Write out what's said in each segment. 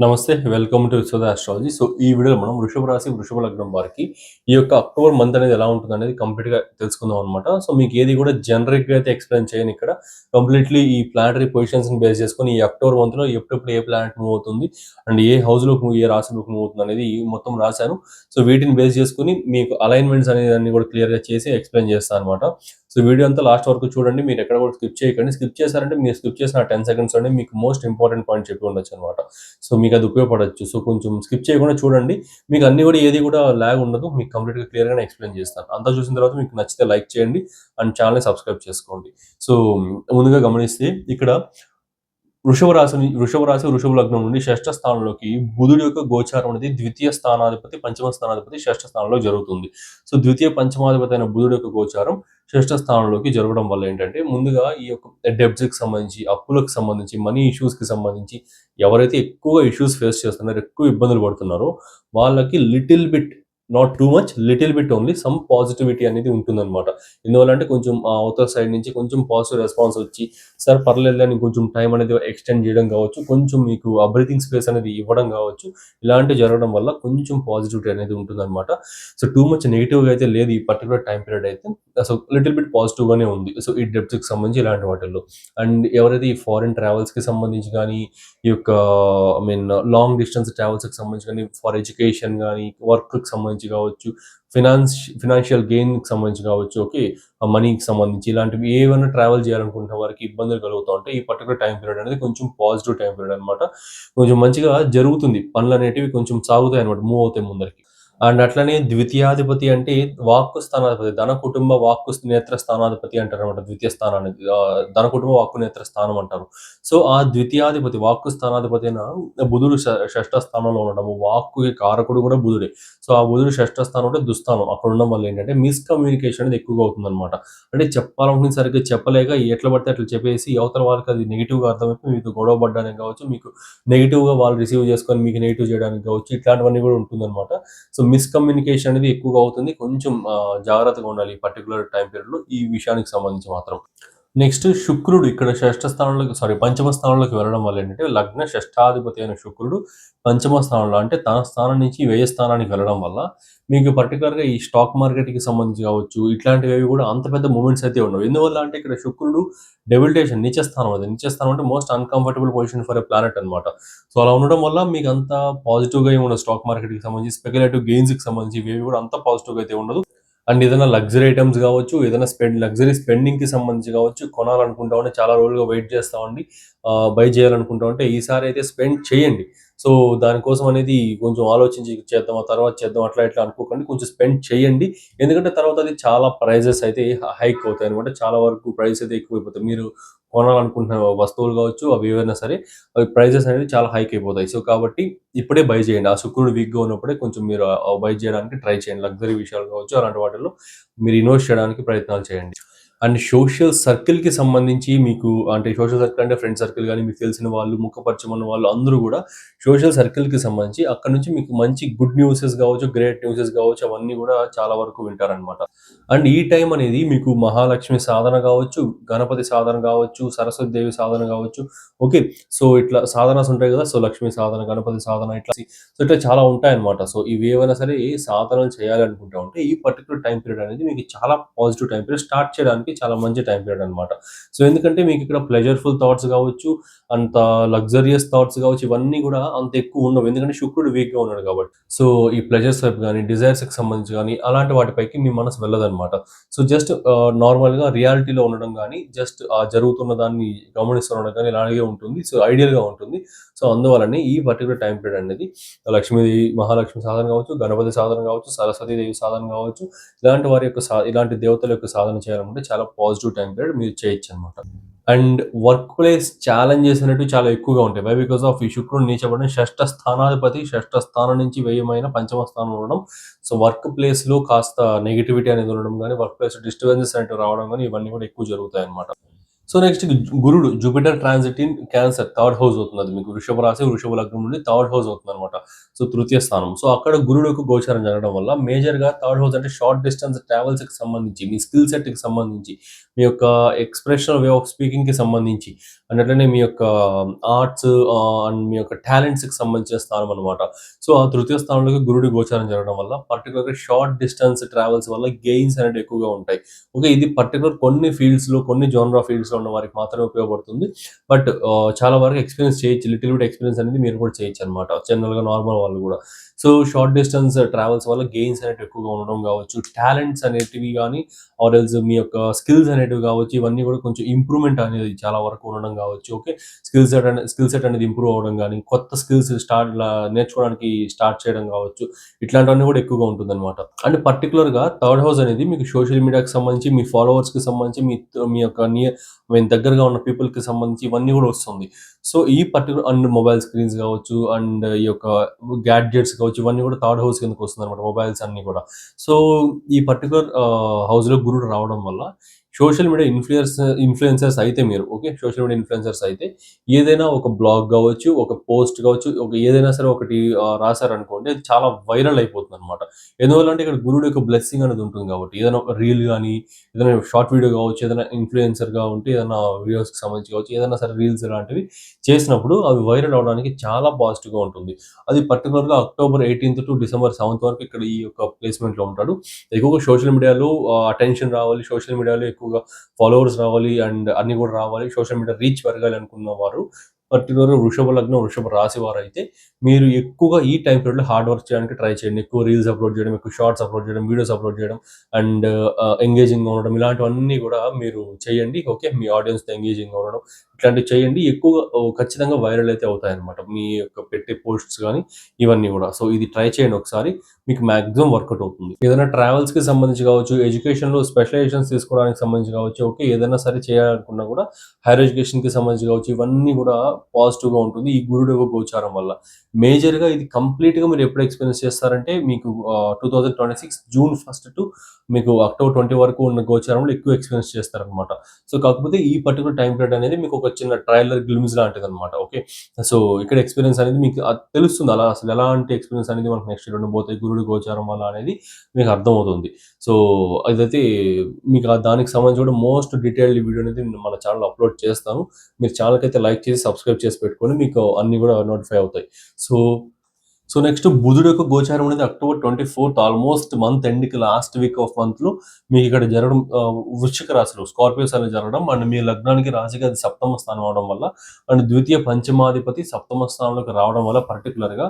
నమస్తే welcome to Vishwada astrology so ఈ వీడియోలో మనం వృషభ రాశి వృషభ లగ్నం వారికి ఈ యొక్క అక్టోబర్ మంత్ అనేది ఎలా ఉంటుంది అనేది కంప్లీట్గా తెలుసుకుందాం అనమాట సో మీకు ఏది కూడా జనరిక్ అయితే ఎక్స్ప్లెయిన్ చేయను ఇక్కడ. కంప్లీట్లీ ఈ ప్లానటరీ పొజిషన్స్ని బేస్ చేసుకొని ఈ అక్టోబర్ మంత్లో ఎప్పుడెప్పుడు ఏ ప్లానెట్ మూవ్ అవుతుంది అండ్ ఏ హౌస్లోకి ఏ రాశిలోకి మూవ్ అవుతుంది అనేది మొత్తం రాశాను. సో వీటిని బేస్ చేసుకొని మీకు అలైన్మెంట్స్ అనేది అన్ని కూడా క్లియర్గా చేసి ఎక్స్ప్లెయిన్ చేస్తాను అనమాట సో వీడియో అంతా లాస్ట్ వరకు చూడండి మీరు ఎక్కడ కూడా స్కిప్ చేయకండి. స్కిప్ చేశారంటే మీరు స్కిప్ చేసిన టెన్ సెకండ్స్ అంటే మీకు మోస్ట్ ఇంపార్టెంట్ పాయింట్ చెప్పి ఉండొచ్చు అనమాట సో మీకు అది ఉపయోగపడచ్చు. సో కొంచెం స్కిప్ చేయకుండా చూడండి. మీకు అన్ని కూడా ఏది కూడా ల్యాగ్ ఉండదు. మీకు కంప్లీట్గా క్లియర్గానే ఎక్స్ప్లెయిన్ చేస్తాను. అంతా చూసిన తర్వాత మీకు నచ్చితే లైక్ చేయండి. అండ్ ఛానల్ని సబ్స్క్రైబ్ చేసుకోండి. సో ముందుగా గమనిస్తే ఇక్కడ వృషభ రాశి వృషభ రాశి వృషభ లగ్నం నుండి షష్ఠ స్థానంలోకి బుధుడి యొక్క గోచారం అనేది ద్వితీయ స్థానాధిపతి పంచమ స్థానాధిపతి షష్ఠ స్థానంలో జరుగుతుంది. సో ద్వితీయ పంచమాధిపతి అయిన బుధుడి యొక్క గోచారం షష్ఠ స్థానంలోకి జరగడం వల్ల ఏంటంటే ముందుగా ఈ యొక్క డెబ్ట్స్కి సంబంధించి అప్పులకు సంబంధించి మనీ ఇష్యూస్కి సంబంధించి ఎవరైతే ఎక్కువగా ఇష్యూస్ ఫేస్ చేస్తున్నారో ఎక్కువ ఇబ్బందులు పడుతున్నారో వాళ్ళకి little bit not too much little bit only some positivity అనేది ఉంటుందన్నమాట. ఎందువల్ల అంటే కొంచెం ఆ అవతల సైడ్ నుంచి కొంచెం పాజిటివ్ రెస్పాన్స్ వచ్చి సార్ పర్లేదు అని కొంచెం టైం అనేది ఎక్స్టెండ్ చేయడం కావచ్చు కొంచెం మీకు ఆ బ్రీతింగ్ స్పేస్ అనేది ఇవ్వడం కావచ్చు ఇలాంటివి జరగడం వల్ల కొంచెం పాజిటివిటీ అనేది ఉంటుందన్నమాట. సో టూ మచ్ నెగిటివ్గా అయితే లేదు ఈ పర్టికులర్ టైం పీరియడ్ అయితే. సో లిటిల్ బిట్ పాజిటివ్గానే ఉంది. సో ఈ డెప్త్కి సంబంధించి ఇలాంటి వాటిల్లో. అండ్ ఎవరైతే ఈ ఫారిన్ ట్రావెల్స్కి సంబంధించి కానీ ఈ యొక్క ఐ మీన్ లాంగ్ డిస్టెన్స్ ట్రావెల్స్కి సంబంధించి కానీ ఫర్ ఎడ్యుకేషన్ కానీ వర్క్కి సంబంధించి కావచ్చు ఫినాన్స్ ఫినాన్షియల్ గెయిన్కి సంబంధించి కావచ్చు ఓకే మనీకి సంబంధించి ఇలాంటివి ఏమైనా ట్రావెల్ చేయాలనుకుంటున్న వారికి ఇబ్బందులు కలుగుతూ ఉంటాయి. ఈ పర్టికులర్ టైం పీరియడ్ అనేది కొంచెం పాజిటివ్ టైం పీరియడ్ అనమాట కొంచెం మంచిగా జరుగుతుంది. పనులు అనేటివి కొంచెం సాగుతాయి అనమాట మూవ్ అవుతాయి ముందరికి. అండ్ అట్లనే ద్వితీయాధిపతి అంటే వాక్కు స్థానాధిపతి ధన కుటుంబ వాక్కు నేత్ర స్థానాధిపతి అంటారు అనమాట ద్వితీయ స్థానాన్ని ధన కుటుంబ వాక్కు నేత్ర స్థానం అంటారు. సో ఆ ద్వితీయాధిపతి వాక్కు స్థానాధిపతి అయిన బుధుడు షష్ఠ స్థానంలో ఉండడము వాక్కు కారకుడు కూడా బుధుడే. సో ఆ బుధుడు షష్ఠ స్థానం అంటే దుస్థానం. అక్కడ ఉండడం వల్ల ఏంటంటే మిస్కమ్యూనికేషన్ అనేది ఎక్కువగా అవుతుందన్నమాట. అంటే చెప్పాలనుకునే సరిగ్గా చెప్పలేక ఎట్లా పడితే అట్లా చెప్పేసి అవతల వాళ్ళకి అది నెగిటివ్గా అర్థమైపోయి మీకు గొడవ పడడానికి కావచ్చు మీకు నెగిటివ్గా వాళ్ళు రిసీవ్ చేసుకొని మీకు నెగిటివ్ చేయడానికి కావచ్చు ఇట్లాంటివన్నీ కూడా ఉంటుందన్నమాట. సో మిస్కమ్యూనికేషన్ అనేది ఎక్కువగా అవుతుంది. కొంచెం జాగ్రత్తగా ఉండాలి ఈ పర్టికులర్ టైం పీరియడ్లో ఈ విషయానికి సంబంధించి మాత్రం. నెక్స్ట్ శుక్రుడు ఇక్కడ షష్ఠ స్థానంలోకి సారీ పంచమ స్థానంలోకి వెళ్ళడం వల్ల ఏంటంటే లగ్న షష్ఠాధిపతి అయిన శుక్రుడు పంచమ స్థానంలో అంటే తన స్థానం నుంచి వ్యయ స్థానానికి వెళ్ళడం వల్ల మీకు పర్టికులర్గా ఈ స్టాక్ మార్కెట్కి సంబంధించి కావచ్చు ఇట్లాంటివి కూడా అంత పెద్ద మూమెంట్స్ అయితే ఉండవు. ఎందువల్ల అంటే ఇక్కడ శుక్రుడు డెబిలిటేషన్ నిత్య స్థానం అది. నిత్య స్థానం అంటే most uncomfortable position for a planet అనమాట సో అలా ఉండడం వల్ల మీకు అంత పాజిటివ్గా ఏమి ఉండదు స్టాక్ మార్కెట్కి సంబంధించి స్పెక్యులేటివ్ గెయిన్స్కి సంబంధించి ఇవి కూడా అంత పాజిటివ్గా అయితే ఉండదు. అండ్ ఏదైనా లగ్జరీ ఐటమ్స్ కావచ్చు ఏదైనా స్పెండ్ లగ్జరీ స్పెండింగ్కి సంబంధించి కావచ్చు కొనాలనుకుంటా ఉంటే చాలా రోజులుగా వెయిట్ చేస్తా ఉండి బై చేయాలనుకుంటా ఉంటే ఈసారి అయితే స్పెండ్ చేయండి. సో దానికోసం అనేది కొంచెం ఆలోచించి చేద్దాం ఆ తర్వాత చేద్దాం అట్లా ఇట్లా అనుకోకండి కొంచెం స్పెండ్ చేయండి. ఎందుకంటే తర్వాత అది చాలా ప్రైజెస్ అయితే హైక్ అవుతాయి అనమాట చాలా వరకు ప్రైస్ అయితే ఎక్కువైపోతాయి. మీరు కొనాలనుకుంటున్న వస్తువులు కావచ్చు అవి ఏవైనా సరే అవి ప్రైజెస్ అనేది చాలా హైక్ అయిపోతాయి. సో కాబట్టి ఇప్పుడే బై చేయండి. ఆ శుక్రుడు వీక్గా ఉన్నప్పుడే కొంచెం మీరు బై చేయడానికి ట్రై చేయండి. లగ్జరీ విషయాలు కావచ్చు అలాంటి వాటిల్లో మీరు ఇన్వెస్ట్ చేయడానికి ప్రయత్నాలు చేయండి. అండ్ సోషల్ సర్కిల్కి సంబంధించి మీకు అంటే సోషల్ సర్కిల్ అంటే ఫ్రెండ్ సర్కిల్ కానీ మీకు తెలిసిన వాళ్ళు ముఖపరిచయం ఉన్న వాళ్ళు అందరూ కూడా సోషల్ సర్కిల్కి సంబంధించి అక్కడ నుంచి మీకు మంచి గుడ్ న్యూసెస్ కావచ్చు గ్రేట్ న్యూసెస్ కావచ్చు అవన్నీ కూడా చాలా వరకు వింటారనమాట అండ్ ఈ టైం అనేది మీకు మహాలక్ష్మి సాధన కావచ్చు గణపతి సాధన కావచ్చు సరస్వతి దేవి సాధన కావచ్చు. ఓకే సో ఇట్లా సాధనాస్ ఉంటాయి కదా సో లక్ష్మి సాధన గణపతి సాధన ఇట్లా. సో ఇట్లా చాలా ఉంటాయన్నమాట. సో ఇవి ఏవైనా సరే సాధనలు చేయాలనుకుంటా ఉంటే ఈ పర్టికులర్ టైం పీరియడ్ అనేది మీకు చాలా పాజిటివ్ టైం పీరియడ్ స్టార్ట్ చేయడానికి చాలా మంచి టైం పీరియడ్ అనమాట సో ఎందుకంటే మీకు ఇక్కడ ప్లెజర్ఫుల్ థాట్స్ కావచ్చు అంత లగ్జరియస్ థాట్స్ కావచ్చు ఇవన్నీ కూడా అంత ఎక్కువ ఉండవు. ఎందుకంటే శుక్రుడు వీక్గా ఉన్నాడు కాబట్టి. సో ఈ ప్లెజర్స్ వైపు కానీ డిజైర్స్కి సంబంధించి కానీ అలాంటి వాటిపైకి మీ మనసు వెళ్ళదనమాట సో జస్ట్ నార్మల్గా రియాలిటీలో ఉండడం కానీ జస్ట్ ఆ జరుగుతున్న దాన్ని గమనిస్తుండడం కానీ ఇలాగే ఉంటుంది. సో ఐడియల్గా ఉంటుంది. సో అందువలనే ఈ పర్టికులర్ టైం పీరియడ్ అనేది లక్ష్మీదేవి మహాలక్ష్మి సాధన కావచ్చు గణపతి సాధన కావచ్చు సరస్వతి దేవి సాధన కావచ్చు ఇలాంటి వారి యొక్క ఇలాంటి దేవతల యొక్క సాధన చేయాలనుకుంటే చాలా పాజిటివ్ టైం పీరియడ్ మీరు చేయొచ్చు అనమాట అండ్ వర్క్ ప్లేస్ ఛాలెంజెస్ అనేవి చాలా ఎక్కువగా ఉంటాయి. వై బికాస్ ఆఫ్ ఈ శుక్రుడు నీచబడిన షష్ఠ స్థానాధిపతి షష్ఠ స్థానం నుంచి వ్యయమైన పంచమ స్థానం ఉండడం. సో వర్క్ ప్లేస్లో కాస్త నెగిటివిటీ అనేది ఉండడం కానీ వర్క్ ప్లేస్ డిస్టర్బెన్సెస్ అనేవి రావడం కానీ ఇవన్నీ కూడా ఎక్కువ జరుగుతాయి అనమాట సో నెక్స్ట్ గురుడు Jupiter transit in Cancer third house అవుతుంది అది మీకు వృషభ రాశి వృషభ లగ్నం నుండి థర్డ్ హౌస్ అవుతుంది అనమాట సో తృతీయ స్థానం. సో అక్కడ గురుడుకు గోచారం జరగడం వల్ల మేజర్గా థర్డ్ హౌస్ అంటే షార్ట్ డిస్టెన్స్ ట్రావెల్స్కి సంబంధించి మీ స్కిల్ సెట్కి సంబంధించి మీ యొక్క ఎక్స్ప్రెషనల్ వే ఆఫ్ స్పీకింగ్కి సంబంధించి. అండ్ అట్లనే మీ యొక్క um, ఆర్ట్స్ అండ్ uh, మీ యొక్క టాలెంట్స్కి సంబంధించిన స్థానం అనమాట సో ఆ తృతీయ స్థానంలోకి గురుడి గోచారం జరగడం వల్ల పర్టికులర్గా షార్ట్ డిస్టెన్స్ ట్రావెల్స్ వల్ల గెయిన్స్ అనేవి ఎక్కువగా ఉంటాయి. ఓకే ఇది పర్టికులర్ కొన్ని ఫీల్డ్స్లో కొన్ని జోనరా ఫీల్డ్స్లో ఉన్న వారికి మాత్రమే ఉపయోగపడుతుంది. బట్ uh, చాలా వరకు ఎక్స్పీరియన్స్ చేయొచ్చు. లిటిల్ బిట్ ఎక్స్పీరియన్స్ అనేది మీరు కూడా చేయొచ్చు అనమాట జనరల్గా నార్మల్ వాళ్ళు కూడా. సో షార్ట్ డిస్టెన్స్ ట్రావెల్స్ వల్ల గెయిన్స్ అనేవి ఎక్కువగా ఉండడం కావచ్చు టాలెంట్స్ అనేటివి కానీ ఆర్ ఎల్స్ మీ యొక్క స్కిల్స్ అనేటివి కావచ్చు ఇవన్నీ కూడా కొంచెం ఇంప్రూవ్మెంట్ అనేది చాలా వరకు ఉండడం కావచ్చు ఓకే? స్కిల్ సెట్ అనేది స్కిల్ సెట్ అనేది ఇంప్రూవ్ అవ్వడం కానీ కొత్త స్కిల్స్ స్టార్ట్ నేర్చుకోవడానికి స్టార్ట్ చేయడం కావచ్చు ఇట్లాంటివన్నీ కూడా ఎక్కువగా ఉంటుంది అనమాట అండ్ పర్టికులర్గా థర్డ్ హౌస్ అనేది మీకు సోషల్ మీడియాకి సంబంధించి మీ ఫాలోవర్స్కి సంబంధించి మీ మీ యొక్క నియర్ మీ దగ్గరగా ఉన్న పీపుల్కి సంబంధించి ఇవన్నీ కూడా వస్తుంది. సో ఈ పర్టికులర్ అండ్ మొబైల్ స్క్రీన్స్ కావచ్చు అండ్ ఈ యొక్క గ్యాడ్జెట్స్ కావచ్చు ఇవన్నీ కూడా థర్డ్ హౌస్ కిందకి వస్తుంది అనమాట మొబైల్స్ అన్ని కూడా. సో ఈ పర్టికులర్ హౌస్లో uh, గురుడు రావడం వల్ల సోషల్ మీడియా ఇన్ఫ్లుయర్స్ ఇన్ఫ్లుయెన్సర్స్ అయితే మీరు ఓకే? సోషల్ మీడియా ఇన్ఫ్లుయెన్సర్స్ అయితే ఏదైనా ఒక బ్లాగ్ కావచ్చు ఒక పోస్ట్ కావచ్చు ఒక ఏదైనా సరే ఒకటి రాశారనుకోండి అది చాలా వైరల్ అయిపోతుంది అనమాట ఎందువల్ల అంటే ఇక్కడ గురుడు యొక్క బ్లెస్సింగ్ అనేది ఉంటుంది కాబట్టి ఏదైనా ఒక రీల్ కానీ ఏదైనా షార్ట్ వీడియో కావచ్చు ఏదైనా ఇన్ఫ్లుయెన్సర్గా ఉంటే ఏదైనా వీడియోస్కి సంబంధించి కావచ్చు ఏదైనా సరే రీల్స్ లాంటివి చేసినప్పుడు అవి వైరల్ అవడానికి చాలా పాజిటివ్గా ఉంటుంది. అది పర్టికులర్గా October eighteenth to December seventh వరకు ఇక్కడ ఈ యొక్క ప్లేస్మెంట్లో ఉంటాడు. ఎక్కువగా సోషల్ మీడియాలో అటెన్షన్ రావాలి సోషల్ మీడియాలో ఎక్కువగా ఫాలోవర్స్ రావాలి అండ్ అన్ని కూడా రావాలి. సోషల్ మీడియా రీచ్ పెరగాలి అనుకున్న వారు పర్టికులర్ వృషభ లగ్నం వృషభ రాశి వారు అయితే మీరు ఎక్కువగా ఈ టైం పీరియడ్లో హార్డ్ వర్క్ చేయడానికి ట్రై చేయండి. ఎక్కువ రీల్స్ అప్లోడ్ చేయడం ఎక్కువ షార్ట్స్ అప్లోడ్ చేయడం వీడియోస్ అప్లోడ్ చేయడం అండ్ ఎంగేజింగ్ uh, ఉండడం ఇలాంటివన్నీ కూడా మీరు చేయండి. ఓకే? మీ ఆడియన్స్తో ఎంగేజింగ్ ఉండడం ఇట్లాంటివి చేయండి. ఎక్కువగా ఖచ్చితంగా వైరల్ అయితే అవుతాయి అనమాట మీ యొక్క పెట్టే పోస్ట్స్ కానీ ఇవన్నీ కూడా. సో ఇది ట్రై చేయండి ఒకసారి. మీకు మాక్సిమం వర్కౌట్ అవుతుంది. ఏదైనా ట్రావెల్స్కి సంబంధించి కావచ్చు ఎడ్యుకేషన్లో స్పెషలైజేషన్స్ తీసుకోవడానికి సంబంధించి కావచ్చు ఓకే ఏదైనా సరే చేయాలనుకున్నా కూడా హైయర్ ఎడ్యుకేషన్కి సంబంధించి కావచ్చు ఇవన్నీ కూడా పాజిటివ్గా ఉంటుంది ఈ గురుడు యొక్క గోచారం వల్ల. మేజర్గా ఇది కంప్లీట్గా మీరు ఎప్పుడు ఎక్స్పీరియన్స్ చేస్తారంటే మీకు two thousand twenty six June first to మీకు అక్టోబర్ ట్వంటీ వరకు ఉన్న గోచారంలో ఎక్కువ ఎక్స్పీరియన్స్ చేస్తారనమాట సో కాకపోతే ఈ పర్టికులర్ టైం పీరియడ్ అనేది మీకు ఒక చిన్న ట్రైలర్ గ్లిమ్స్ లాంటిది అనమాట ఓకే సో ఇక్కడ ఎక్స్పీరియన్స్ అనేది మీకు తెలుస్తుంది అలా అసలు ఎలాంటి ఎక్స్పీరియన్స్ అనేది మనకు నెక్స్ట్ ఉండబోతాయి గురుడు గోచారం వల్ల అనేది మీకు అర్థమవుతుంది. సో అదైతే మీకు దానికి సంబంధించి కూడా మోస్ట్ డీటెయిల్డ్ వీడియో అనేది నేను మన ఛానల్ అప్లోడ్ చేస్తాను. మీరు ఛానల్కి అయితే లైక్ చేసి సబ్స్క్రైబ్ చేసి పెట్టుకొని మీకు అన్ని కూడా నోటిఫై అవుతాయి. సో సో నెక్స్ట్ బుధుడు యొక్క గోచారం అనేది October twenty fourth almost month ఎండ్కి last week of మంత్లో మీకు ఇక్కడ జరగడం ఆ, వృశ్చిక రాశిలో స్కార్పియోస్ అనేది జరగడం అండ్ మీ లగ్నానికి రాశికి అది సప్తమ స్థానం అవడం వల్ల అండ్ ద్వితీయ పంచమాధిపతి సప్తమ స్థానంలోకి రావడం వల్ల పర్టికులర్గా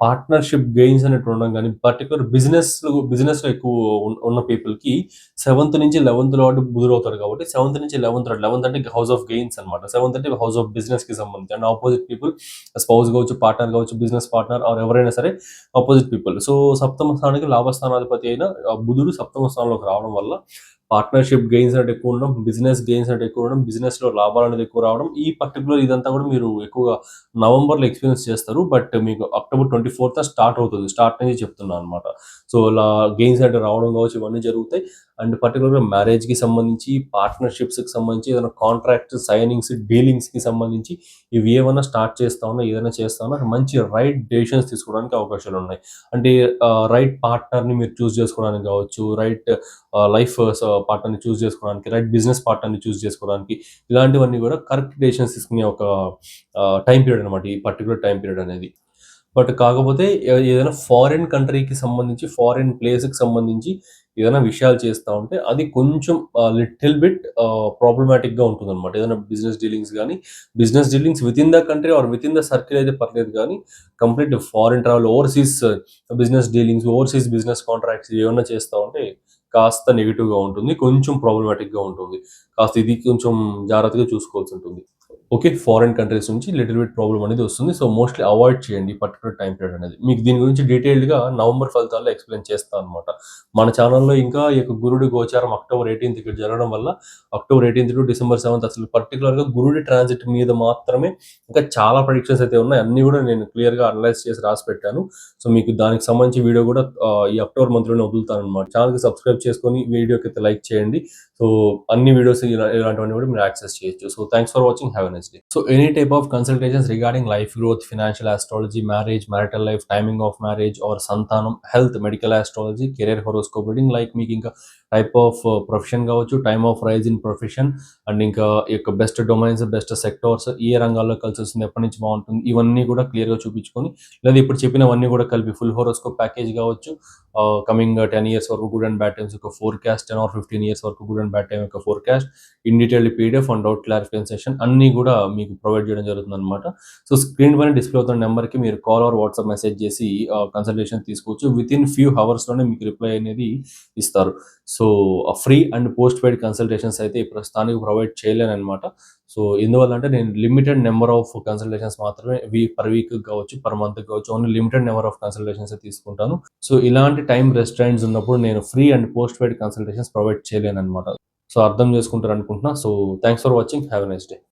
పార్ట్నర్షిప్ గెయిన్స్ అనేవి ఉండడం కానీ పర్టికులర్ బిజినెస్ బిజినెస్ ఎక్కువ ఉన్న- పీపుల్కి పీపుల్కి సెవెంత్ నుంచి లెవెన్త్లో వాటి బుధుడు కాబట్టి సెవెంత్ నుంచి లెవెన్త్ లెవెంత్ అంటే హౌస్ ఆఫ్ గెయిన్స్ అనమాట సెవెంత్ అంటే హౌస్ ఆఫ్ బిజినెస్కి సంబంధించి అండ్ ఆపోజిట్ పీపుల్ స్పౌస్ కావచ్చు పార్ట్నర్ కావచ్చు బిజినెస్ పార్ట్నర్ ఆర్ ఎవరైనా సరే ఆపోజిట్ పీపుల్ సో సప్తమ స్థానానికి లాభస్థానాధిపతి అయిన బుధుడు సప్తమ స్థానంలోకి రావడం వల్ల పార్ట్నర్షిప్ గెయిన్స్ అనేది ఎక్కువ ఉండడం బిజినెస్ గెయిన్స్ అంటే ఎక్కువ ఉండడం బిజినెస్లో లాభాలు అనేది ఎక్కువ రావడం ఈ పర్టికులర్ ఇదంతా కూడా మీరు ఎక్కువగా నవంబర్లో ఎక్స్పీరియన్స్ చేస్తారు బట్ మీకు అక్టోబర్ ట్వంటీ ఫోర్త్ స్టార్ట్ అవుతుంది స్టార్ట్ నుంచి చెప్తున్నాను అనమాట సో ఇలా గెయిన్స్ అంటే రావడం కావచ్చు ఇవన్నీ జరుగుతాయి. అండ్ పర్టికులర్గా మ్యారేజ్కి సంబంధించి పార్ట్నర్షిప్స్కి సంబంధించి ఏదైనా కాంట్రాక్ట్ సైనింగ్స్ డీలింగ్స్కి సంబంధించి ఇవి ఏమైనా స్టార్ట్ చేస్తా ఉన్నా ఏదైనా చేస్తా ఉన్నా మంచి రైట్ డెసిషన్స్ తీసుకోవడానికి అవకాశాలు ఉన్నాయి. అంటే రైట్ పార్ట్నర్ని మీరు చూస్ చేసుకోవడానికి కావచ్చు రైట్ లైఫ్ పార్ట్నర్ని చూస్ చేసుకోవడానికి రైట్ బిజినెస్ పార్ట్నర్ని చూస్ చేసుకోవడానికి ఇలాంటివన్నీ కూడా కరెక్ట్ డెసిషన్స్ తీసుకునే ఒక టైం పీరియడ్ అనమాట ఈ పర్టికులర్ టైం పీరియడ్ అనేది. బట్ కాకపోతే ఏదైనా ఫారిన్ కంట్రీకి సంబంధించి ఫారిన్ ప్లేస్కి సంబంధించి ఏదైనా విషయాలు చేస్తూ ఉంటే అది కొంచెం లిటిల్ బిట్ ప్రాబ్లమాటిక్గా ఉంటుంది అనమాట ఏదైనా బిజినెస్ డీలింగ్స్ కానీ business dealings within the country or within the circle అయితే పర్లేదు కానీ complete foreign travel overseas business dealings overseas business contracts ఏమైనా చేస్తూ ఉంటే కాస్త నెగిటివ్గా ఉంటుంది కొంచెం ప్రాబ్లమాటిక్గా ఉంటుంది. కాస్త ఇది కొంచెం జాగ్రత్తగా చూసుకోవాల్సి ఉంటుంది. ఓకే ఫారిన్ కంట్రీస్ నుంచి లిటిల్ బిట్ ప్రాబ్లం అనేది వస్తుంది. సో మోస్ట్లీ అవాయిడ్ చేయండి పర్టికులర్ టైం పీరియడ్ అనేది. మీకు దీని గురించి డీటెయిల్డ్గా నవంబర్ ఫలితాల్లో ఎక్స్ప్లెయిన్ చేస్తాను అనమాట మన ఛానల్లో ఇంకా ఈ యొక్క గురుడి గోచారం అక్టోబర్ ఎయిటీన్త్ ఇక్కడ జరగడం వల్ల October eighteenth to December seventh అసలు పర్టికులర్గా గురుడి ట్రాన్సిట్ మీద మాత్రమే ఇంకా చాలా ప్రొడిక్షన్స్ అయితే ఉన్నాయి. అన్ని కూడా నేను క్లియర్గా అనలైజ్ చేసి రాసి పెట్టాను. సో మీకు దానికి సంబంధించి వీడియో కూడా ఈ అక్టోబర్ మంత్లోనే వదులుతాను అనమాట ఛానల్కి సబ్స్క్రైబ్ చేసుకొని వీడియోకి అయితే లైక్ చేయండి. సో అన్ని వీడియోస్ ఇలాంటివన్నీ కూడా మీరు యాక్సెస్ చేయొచ్చు. So thanks for watching have an day so any type of consultations regarding life growth financial astrology marriage marital life timing of marriage or సంతానం health medical astrology career horoscope reading like మీకు ఇంకా type of profession కావచ్చు time of rise in profession and ఇంకా ఈ యొక్క best domains best sectors ఏ రంగాల్లో కలిసి వస్తుంది ఎప్పటి నుంచి బాగుంటుంది ఇవన్నీ కూడా క్లియర్గా చూపించుకొని లేదా ఇప్పుడు చెప్పినవన్నీ కూడా కలిపి ఫుల్ హోరోస్కోప్ ప్యాకేజ్ కావచ్చు కమింగ్ టెన్ ఇయర్స్ వరకు గుడ్ అండ్ బ్యాడ్ టైమ్స్ యొక్క forecast ten or fifteen years వరకు గుడ్ అండ్ బ్యాడ్ టైమ్ యొక్క forecast in detail PDF and doubt clarification session అన్నీ కూడా మీకు ప్రొవైడ్ చేయడం జరుగుతుంది అనమాట సో స్క్రీన్ పైన డిస్ప్లే అవుతున్న నెంబర్కి మీరు కాల్ ఆర్ వాట్సాప్ మెసేజ్ చేసి కన్సల్టేషన్ తీసుకోవచ్చు. విత్ ఇన్ ఫ్యూ అవర్స్లోనే మీకు రిప్లై అనేది ఇస్తారు. So free and post paid consultations అయితే ప్రస్తుతానికి ప్రొవైడ్ చేయలేను అనమాట సో ఎందువల్ల అంటే నేను లిమిటెడ్ నెంబర్ ఆఫ్ కన్సల్టేషన్స్ మాత్రమే వీ పర్ వీక్ కావచ్చు పర్ మంత్ కావచ్చు only limited number of consultations తీసుకుంటాను. సో ఇలాంటి టైం రెస్టారెంట్స్ ఉన్నప్పుడు నేను free and post paid consultations provide చేయలేను అనమాట సో అర్థం చేసుకుంటారు అనుకుంటున్నా so thanks for watching have a nice day